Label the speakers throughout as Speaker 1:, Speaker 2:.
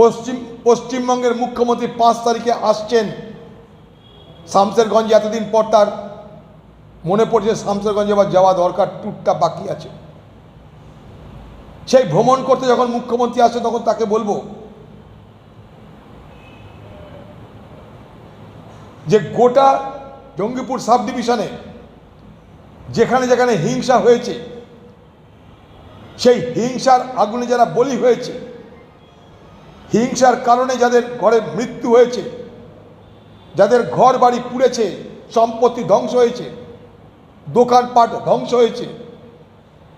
Speaker 1: পশ্চিম, পশ্চিমবঙ্গের মুখ্যমন্ত্রী পাঁচ তারিখে আসছেন। শামসেরগঞ্জে এতদিন পর তার মনে পড়ছে শামসেরগঞ্জে আবার যাওয়া দরকার, ট্যুরটা বাকি আছে। সেই ভ্রমণ করতে যখন মুখ্যমন্ত্রী আসে তখন তাকে বলব যে গোটা জঙ্গিপুর সাব ডিভিশনে যেখানে যেখানে হিংসা হয়েছে, সেই হিংসার আগুনে যারা বলি হয়েছে হিংসার কারণে যাদের ঘরে মৃত্যু হয়েছে, যাদের ঘর বাড়ি পুড়েছে, সম্পত্তি ধ্বংস হয়েছে, দোকানপাট ধ্বংস হয়েছে,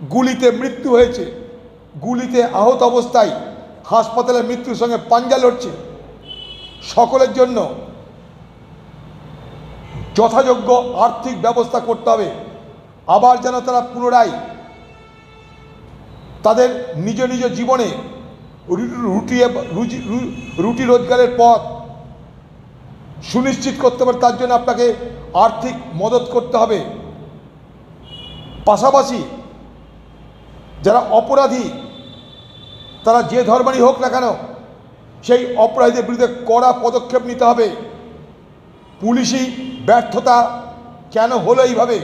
Speaker 1: গুলিতে মৃত্যু হয়েছে, গুলিতে আহত অবস্থায় হাসপাতালে মৃত্যুর সঙ্গে পাঞ্জা লড়ছে, সকলের জন্য যথাযোগ্য আর্থিক ব্যবস্থা করতে হবে। আবার যেন তারা পুনরায় তাদের নিজ নিজ জীবনে রুটি রুটি রোজগারের পথ। সুনিশ্চিত করতে হবে, তার জন্য আপনাকে আর্থিক মদত করতে হবে। পাশাপাশি যারা অপরাধী, তারা যে ধর্মেরই হোক না কেন, সেই অপরাধীদের বিরুদ্ধে কড়া পদক্ষেপ নিতে হবে। পুলিশি ব্যর্থতা কেন হলো এইভাবে?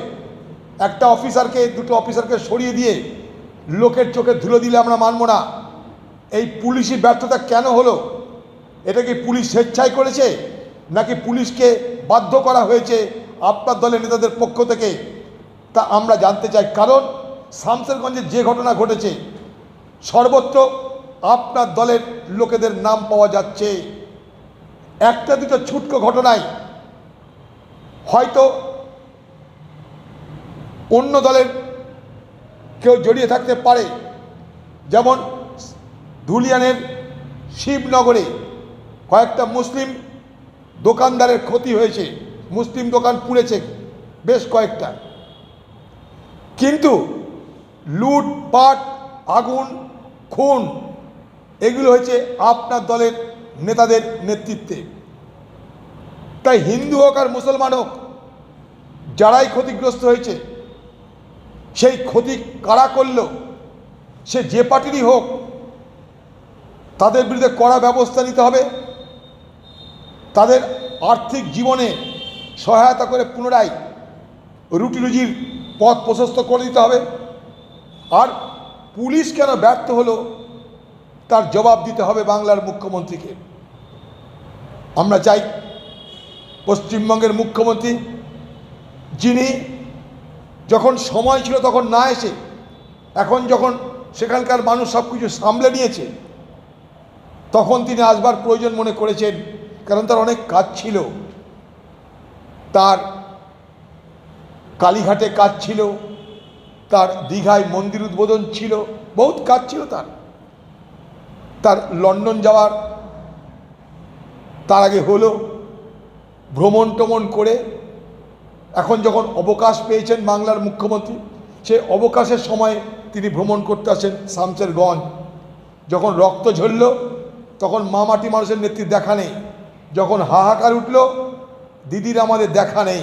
Speaker 1: একটা অফিসারকে, দুটো অফিসারকে সরিয়ে দিয়ে লোকের চোখে ধুলো দিলে আমরা মানব না। এই পুলিশি ব্যর্থতা কেন হলো? এটা কি পুলিশ স্বেচ্ছায় করেছে? নাকি পুলিশকে বাধ্য করা হয়েছে আপনার দলের নেতাদের পক্ষ থেকে? তা আমরা জানতে চাই। কারণ শামসেরগঞ্জে যে ঘটনা ঘটেছে, সর্বত্র আপনার দলের লোকেদের নাম পাওয়া যাচ্ছে। একটা দুটো ছুটকো ঘটনায় হয়তো অন্য দলের কেউ জড়িয়ে থাকতে পারে। যেমন ধুলিয়ানের শিবনগরে কয়েকটা মুসলিম দোকানদারের ক্ষতি হয়েছে। মুসলিম দোকান পুড়েছে বেশ কয়েকটা। কিন্তু লুটপাট, আগুন, খুন, এগুলো হয়েছে আপনার দলের নেতাদের নেতৃত্বে। তাই হিন্দু হোক আর মুসলমান হোক, যারাই ক্ষতিগ্রস্ত হয়েছে, সেই ক্ষতি কারা করল, সে যে পার্টিরই হোক তাদের বিরুদ্ধে কড়া ব্যবস্থা নিতে হবে। তাদের আর্থিক জীবনে সহায়তা করে পুনরায় রুটি রুজির পথ প্রশস্ত করে দিতে হবে। আর পুলিশ কেন ব্যর্থ হলো, তার জবাব দিতে হবে বাংলার মুখ্যমন্ত্রীকে। আমরা চাই পশ্চিমবঙ্গের মুখ্যমন্ত্রী, যিনি যখন সময় ছিল তখন না এসে, এখন যখন সেখানকার মানুষ সব কিছু সামলে নিয়েছে তখন তিনি আসবার প্রয়োজন মনে করেছেন, কারণ তার অনেক কাজ ছিল। তার কালীঘাটে কাজ ছিল, তার দীঘায় মন্দির উদ্বোধন ছিল, বহুত কাজ ছিল তার। তার লন্ডন যাওয়ার তার আগে হলো, ভ্রমণ টমন করে, এখন যখন অবকাশ পেয়েছেন বাংলার মুখ্যমন্ত্রী, সে অবকাশের সময় তিনি ভ্রমণ করতে আসেন শামসেরগঞ্জ। যখন রক্ত ঝরল তখন মামাটি মানুষের নেত্রীর দেখা নেই। যখন হাহাকার উঠল দিদির আমাদের দেখা নেই।